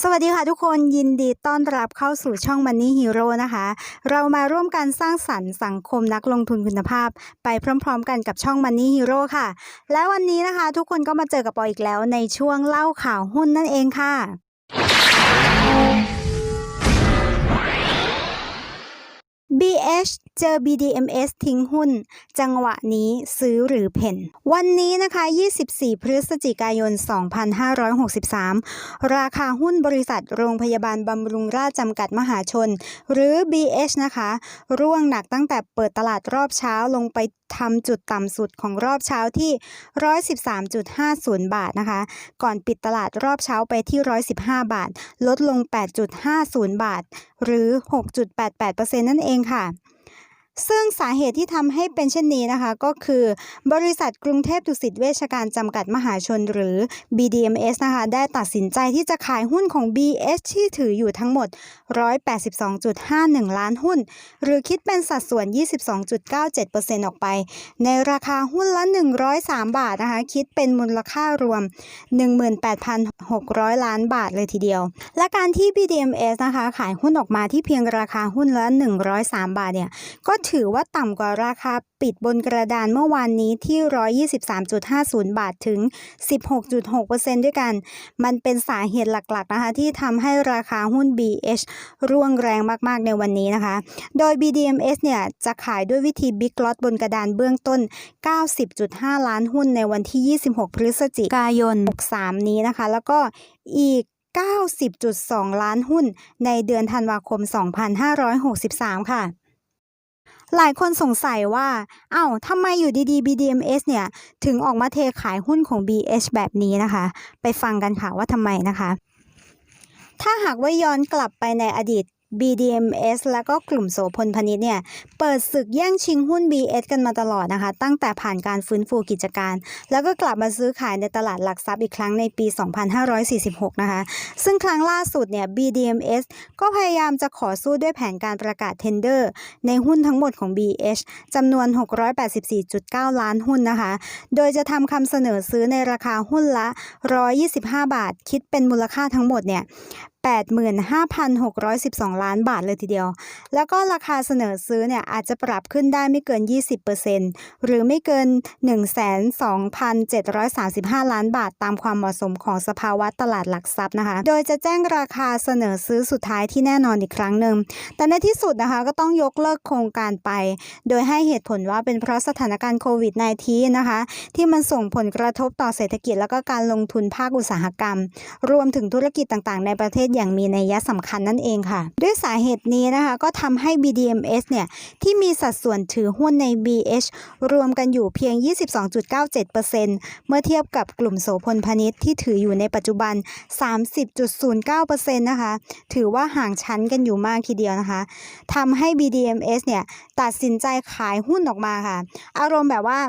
สวัสดีค่ะทุกคนยินดีต้อนรับเข้าสู่ช่อง Money Hero นะคะ เรามาร่วมกันสร้างสรรค์สังคมนักลงทุนคุณภาพ ไปพร้อมๆ กันกับช่อง Money Hero ค่ะ และวันนี้นะคะ ทุกคนก็มาเจอกับปออีกแล้วในช่วงเล่าข่าวหุ้นนั่นเองค่ะ BH เจอ BDMs ทิ้งหุ้น จังหวะนี้ซื้อหรือเพ่น วันนี้นะคะ 24 พฤศจิกายน 2563 ราคาหุ้นบริษัทโรงพยาบาลบำรุงราชจำกัดมหาชน หรือ BH นะคะ ร่วงหนักตั้งแต่เปิดตลาดรอบเช้าลงไปทำจุดต่ำสุดของรอบเช้าที่ 113.50 บาทนะคะ ก่อนปิดตลาดรอบเช้าไปที่ 115 บาท ลดลง 8.50 บาท หรือ 6.88%นั่นเองค่ะ ซึ่งสาเหตุที่ทำให้เป็นเช่นนี้นะคะ ก็คือบริษัทกรุงเทพดุสิตเวชการจำกัดมหาชนหรือ BDMs นะคะ ได้ตัดสินใจที่จะขายหุ้นของ BH ที่ถืออยู่ทั้งหมด 182.51 ล้านหุ้น หรือคิดเป็นสัดส่วน 22.97%ออกไป ในราคาหุ้นละ 103 บาทนะคะ คิดเป็นมูลค่ารวม 18,600 ล้านบาทเลยทีเดียว และการที่ BDMs นะคะ ขายหุ้นออกมาที่เพียงราคาหุ้นละ 103 บาทเนี่ยก็ถือว่าต่ำกว่าราคาปิดบนกระดานเมื่อวานนี้ที่ 123.50 บาทถึง 16.6%ด้วยกัน มันเป็นสาเหตุหลักๆนะคะที่ทำให้ราคาหุ้น BH ร่วงแรงมากๆในวันนี้นะคะ โดย BDMs เนี่ยจะขายด้วยวิธี Big Lot บนกระดานเบื้องต้น 90.5 ล้านหุ้นในวันที่ 26 พฤศจิกายน 63 นี้นะคะ แล้วก็อีก90.2 ล้านหุ้นในเดือนธันวาคม 2563 ค่ะ หลายคนสงสัยว่าเอ้าทำไมอยู่ดีๆ BDMs เนี่ย ถึงออกมาเทขายหุ้นของ BH แบบนี้นะคะ ไปฟังกันค่ะว่าทำไมนะคะ ถ้าหากว่าย้อนกลับไปในอดีต BDMs แล้วก็กลุ่มโสพลพนิษฐ์เนี่ยเปิดศึกแย่งชิงหุ้น BS กันมาตลอดนะคะ ตั้งแต่ผ่านการฟื้นฟูกิจการ แล้วก็กลับมาซื้อขายในตลาดหลักทรัพย์อีกครั้งในปี 2546 นะคะ ซึ่งครั้งล่าสุดเนี่ย BDMs ก็พยายามจะขอสู้ด้วยแผนการประกาศเทนเดอร์ ในหุ้นทั้งหมดของ BH จำนวน 684.9 ล้านหุ้นนะคะ โดยจะทำคำเสนอซื้อในราคาหุ้นละ 125 บาท คิดเป็นมูลค่าทั้งหมดเนี่ย 85,612 ล้านบาทเลยทีเดียว แล้วก็ราคาเสนอซื้อเนี่ยอาจจะปรับขึ้นได้ไม่เกิน 20%หรือไม่เกิน12,735 ล้านบาทตามความเหมาะสมของสภาวะตลาดหลักทรัพย์นะคะ โดยจะแจ้งราคาเสนอซื้อสุดท้ายที่แน่นอนอีกครั้งหนึ่ง แต่ในที่สุดนะคะก็ต้องยกเลิกโครงการไป โดยให้เหตุผลว่าเป็นเพราะสถานการณ์โควิด -19 นะคะ ที่มันส่งผลกระทบต่อเศรษฐกิจ แล้วก็การลงทุนภาคอุตสาหกรรม รวมถึงธุรกิจต่างๆ ในประเทศอย่างมีนัยสำคัญนั่นเองค่ะ ด้วยสาเหตุนี้นะคะ ก็ทำให้ BDMs เนี่ย ที่มีสัดส่วนถือหุ้นใน BH รวมกันอยู่เพียง 22.97%เมื่อเทียบกับกลุ่มโสพลพาณิชย์ที่ถืออยู่ในปัจจุบัน 30.09%นะคะ ถือว่าห่างชั้นกันอยู่มากทีเดียวนะคะทำให้ BDMs เนี่ย ตัดสินใจขายหุ้นออกมาค่ะ อารมณ์แบบว่า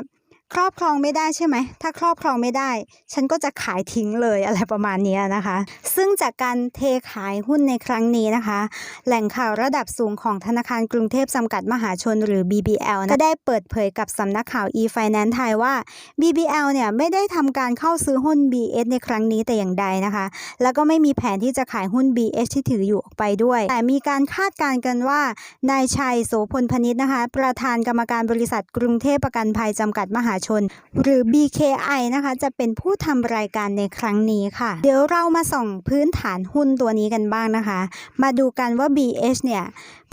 ครอบครองไม่ได้ใช่ไหม ถ้าครอบครองไม่ได้ ฉันก็จะขายทิ้งเลยอะไรประมาณนี้นะคะ ซึ่งจากการเทขายหุ้นในครั้งนี้นะคะ แหล่งข่าวระดับสูงของธนาคารกรุงเทพจำกัดมหาชนหรือ BBL นะก็ได้เปิดเผยกับสำนักข่าว e-finance ไทยว่า BBL เนี่ยไม่ได้ทำการเข้าซื้อหุ้น BS ในครั้งนี้แต่อย่างใดนะคะ แล้วก็ไม่มีแผนที่จะขายหุ้น BH ที่ถืออยู่ออกไปด้วย แต่มีการคาดการณ์กันว่านายชัยโสพลพนิษฐ์นะคะ ประธานกรรมการบริษัทกรุงเทพประกันภัยจำกัดมหาชน หรือ BKI นะคะ จะเป็นผู้ทำรายการในครั้งนี้ค่ะ เดี๋ยวเรามาส่องพื้นฐานหุ้นตัวนี้กันบ้างนะคะ มาดูกันว่า BH เนี่ย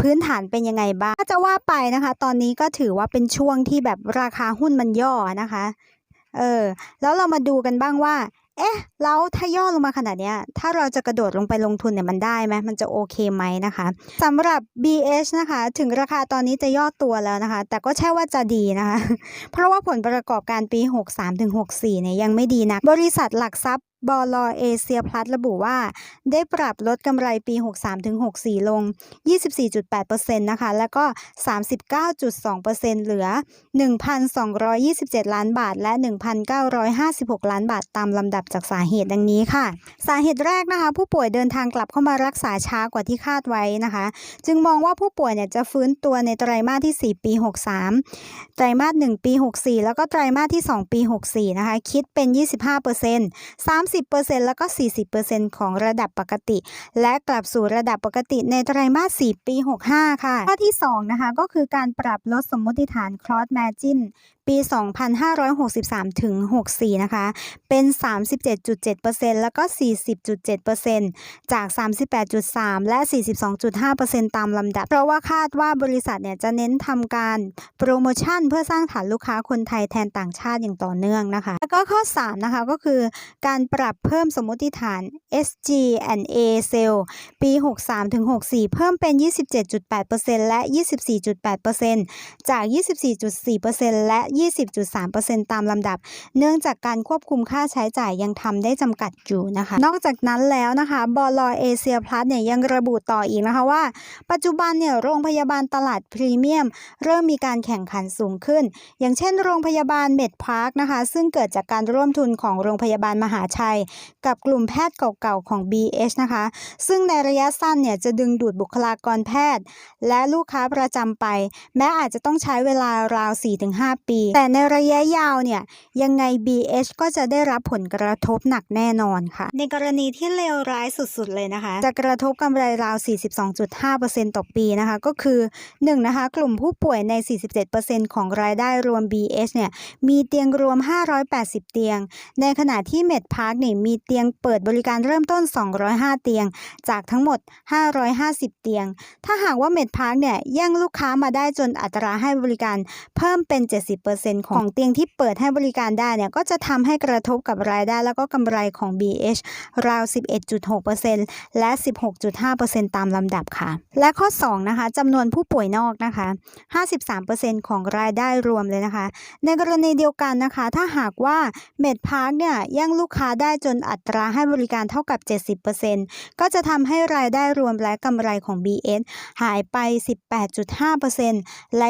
พื้นฐานเป็นยังไงบ้างถ้าจะว่าไปนะคะ ตอนนี้ก็ถือว่าเป็นช่วงที่แบบราคาหุ้นมันย่อนะคะ เออ แล้วเรามาดูกันบ้างว่า เอ๊ะ แล้วถ้าย่อลงมาขนาดเนี้ยถ้าเราจะกระโดดลงไปลงทุนเนี่ยมันได้ไหมมันจะโอเคไหมนะคะสำหรับ BH นะคะ ถึงราคาตอนนี้จะย่อตัวแล้วนะคะ แต่ก็ใช่ว่าจะดีนะคะ เพราะว่าผลประกอบการปี 63-64เนี่ยยังไม่ดีนัก บริษัทหลักทรัพย์ บลเอเชียพลัสระบุว่า ได้ปรับลดกำไรปี 63-64 ลง 24.8%นะคะ แล้วก็ 39.2%เหลือ 1,227 ล้านบาท และ 1,956 ล้านบาทตามลำดับจากสาเหตุดังนี้ค่ะ สาเหตุแรกนะคะ ผู้ป่วยเดินทางกลับเข้ามารักษาช้ากว่าที่คาดไว้นะคะ จึงมองว่าผู้ป่วยเนี่ยจะฟื้นตัวในไตรมาสที่ 4 ปี 63 ไตรมาส 1 ปี 64 แล้วก็ไตรมาสที่ 2 ปี 64 นะคะ คิดเป็น 25% 30%แล้วก็ 40%ของระดับปกติ และกลับสู่ระดับปกติในไตรมาส 4 ปี 65 ค่ะ ข้อที่ 2 นะคะ ก็คือการปรับลดสมมติฐาน cross margin ปี 2563 ถึง 64 นะคะ เป็น 37.7%แล้วก็ 40.7%จาก 38.3 และ 42.5%ตามลำดับ เพราะว่าคาดว่าบริษัทเนี่ยจะเน้นทำการโปรโมชั่น เพื่อสร้างฐานลูกค้าคนไทยแทนต่างชาติอย่างต่อเนื่องนะคะ แล้วก็ข้อ 3 นะคะก็คือการปรับเพิ่มสมมติฐาน SG&A Sale ปี 63ถึง64 เพิ่มเป็น 27.8%และ 24.8%จาก 24.4%และ 20.3%ตามลำดับ เนื่องจากการควบคุมค่าใช้จ่ายยังทำได้จำกัดอยู่นะคะ นอกจากนั้นแล้วนะคะบอลเอเชียพลัสเนี่ยยังระบุต่ออีกนะคะว่า ปัจจุบันเนี่ยโรงพยาบาลตลาดพรีเมียม เริ่มมีการแข่งขันสูงขึ้น อย่างเช่นโรงพยาบาลเมดพาร์คนะคะ ซึ่งเกิดจากการร่วมทุนของโรงพยาบาลมหาชัยกับกลุ่มแพทย์เก่าๆของ BH นะคะ ซึ่งในระยะสั้นเนี่ยจะดึงดูดบุคลากรแพทย์ และลูกค้าประจำไป แม้อาจจะต้องใช้เวลาราว 4-5 ปี แต่ในระยะยาวเนี่ยยังไง BH ก็จะได้รับผลกระทบหนักแน่นอนค่ะ ในกรณีที่เลวร้ายสุดๆเลยนะคะ จะกระทบกำไรราว 42.5%ต่อปีนะคะ ก็คือ 1. นะคะ กลุ่มผู้ป่วยใน 47%ของรายได้รวม BH เนี่ยมีเตียงรวม 580 เตียง ในขณะที่เมดพาร์คเนี่ยมีเตียงเปิดบริการเริ่มต้น 205 เตียง จากทั้งหมด 550 เตียง ถ้าหากว่าเมดพาร์คเนี่ยแย่งลูกค้ามาได้จนอัตราให้บริการเพิ่มเป็น 70%ของเตียงที่เปิดให้บริการได้เนี่ยก็จะทำให้กระทบกับรายได้แล้วก็กำไรของ BH ราว 11.6%และ 16.5%ตามลำดับค่ะ และข้อ 2 นะคะจำนวนผู้ป่วยนอกนะคะ 53%ของรายได้รวมเลยนะคะ ในกรณีเดียวกันนะคะ ถ้าหากว่าเมดพาร์คเนี่ยแย่งลูกค้าได้จนอัตราให้บริการเท่ากับ 70%ก็จะทำให้รายได้รวมและกำไรของ BS หายไป 18.5%และ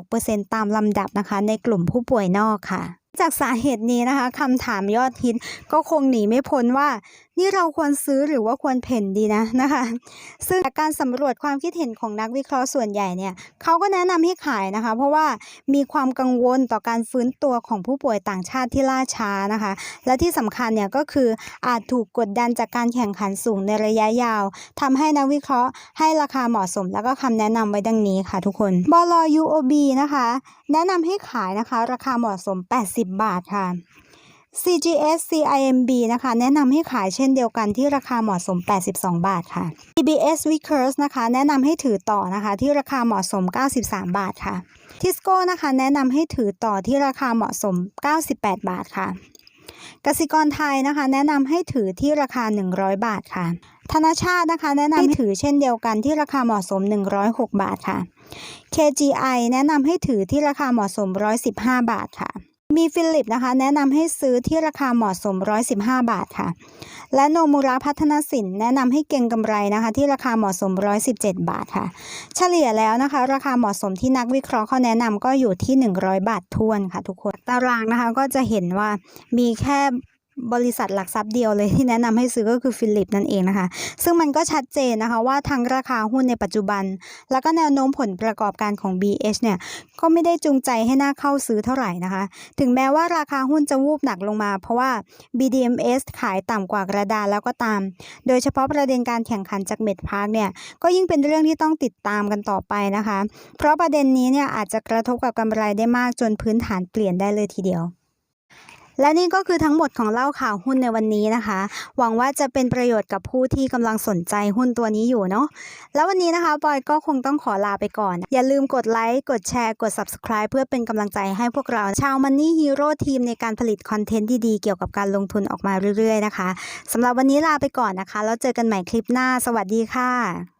26%ตามลำดับนะคะ ในกลุ่มผู้ป่วยนอกค่ะ จากสาเหตุนี้นะคะคำถามยอดฮิตก็คงหนีไม่พ้นว่า นี่เราควรซื้อหรือว่าควรเพ่นดีนะนะคะ ซึ่งจากการสำรวจความคิดเห็นของนักวิเคราะห์ส่วนใหญ่เนี่ยเขาก็แนะนำให้ขายนะคะ เพราะว่ามีความกังวลต่อการฟื้นตัวของผู้ป่วยต่างชาติที่ล่าช้านะคะ และที่สำคัญเนี่ยก็คืออาจถูกกดดันจากการแข่งขันสูงในระยะยาวทำให้นักวิเคราะห์ให้ราคาเหมาะสม แล้วก็คำแนะนำไว้ดังนี้ค่ะ ทุกคนบล UOB นะคะ แนะนำให้ขายนะคะ ราคาเหมาะสม 80บาทค่ะ CGS CIMB นะคะ แนะนำให้ขายเช่นเดียวกันที่ราคาเหมาะสม 82 บาทค่ะ TBS Vickers นะคะ แนะนำให้ถือต่อนะคะ ที่ราคาเหมาะสม 93 บาทค่ะ Tisco นะคะ แนะนำให้ถือต่อที่ราคาเหมาะสม 98 บาทค่ะกสิกรไทยนะคะ แนะนำให้ถือที่ราคา 100 บาทค่ะ ธนาชาตินะคะ แนะนำให้ถือเช่นเดียวกันที่ราคาเหมาะสม 106 บาทค่ะ KGI แนะนำให้ถือที่ราคาเหมาะสม 115 บาทค่ะ มีฟิลิปนะคะแนะนำให้ซื้อที่ราคาเหมาะสม 115 บาทค่ะ และโนมูระพัฒนสินแนะนำให้เก็งกำไรนะคะ ที่ราคาเหมาะสม 117 บาทค่ะ เฉลี่ยแล้วนะคะ ราคาเหมาะสมที่นักวิเคราะห์เขาแนะนำก็อยู่ที่ 100 บาททวนค่ะทุกคน ตารางนะคะก็จะเห็นว่ามีแค่ บริษัทหลักทรัพย์เดียวเลยที่แนะนำให้ซื้อก็คือฟิลิปนั่นเองนะคะ ซึ่งมันก็ชัดเจนนะคะว่าทั้งราคาหุ้นในปัจจุบัน แล้วก็แนวโน้มผลประกอบการของ BH เนี่ยก็ไม่ได้จูงใจให้น่าเข้าซื้อเท่าไหร่นะคะ ถึงแม้ว่าราคาหุ้นจะวูบหนักลงมา เพราะว่า BDMs ขายต่ำกว่ากระดานแล้วก็ตาม โดยเฉพาะประเด็นการแข่งขันจากเมดพาร์คเนี่ยก็ยิ่งเป็นเรื่องที่ต้องติดตามกันต่อไปนะคะ เพราะประเด็นนี้เนี่ยอาจจะกระทบกับกำไรได้มากจนพื้นฐานเปลี่ยนได้เลยทีเดียว และนี่ก็คือทั้งหมดของเล่าข่าวหุ้นในวันนี้นะคะ หวังว่าจะเป็นประโยชน์กับผู้ที่กำลังสนใจหุ้นตัวนี้อยู่เนาะแล้ววันนี้นะคะบอยก็คงต้องขอลาไปก่อน อย่าลืมกดไลค์กดแชร์กด subscribe เพื่อเป็นกำลังใจให้พวกเราชาว Money Hero ทีมในการผลิตคอนเทนต์ดีๆ เกี่ยวกับการลงทุนออกมาเรื่อยๆนะคะสำหรับวันนี้ลาไปก่อนนะคะ แล้วเจอกันใหม่คลิปหน้า สวัสดีค่ะ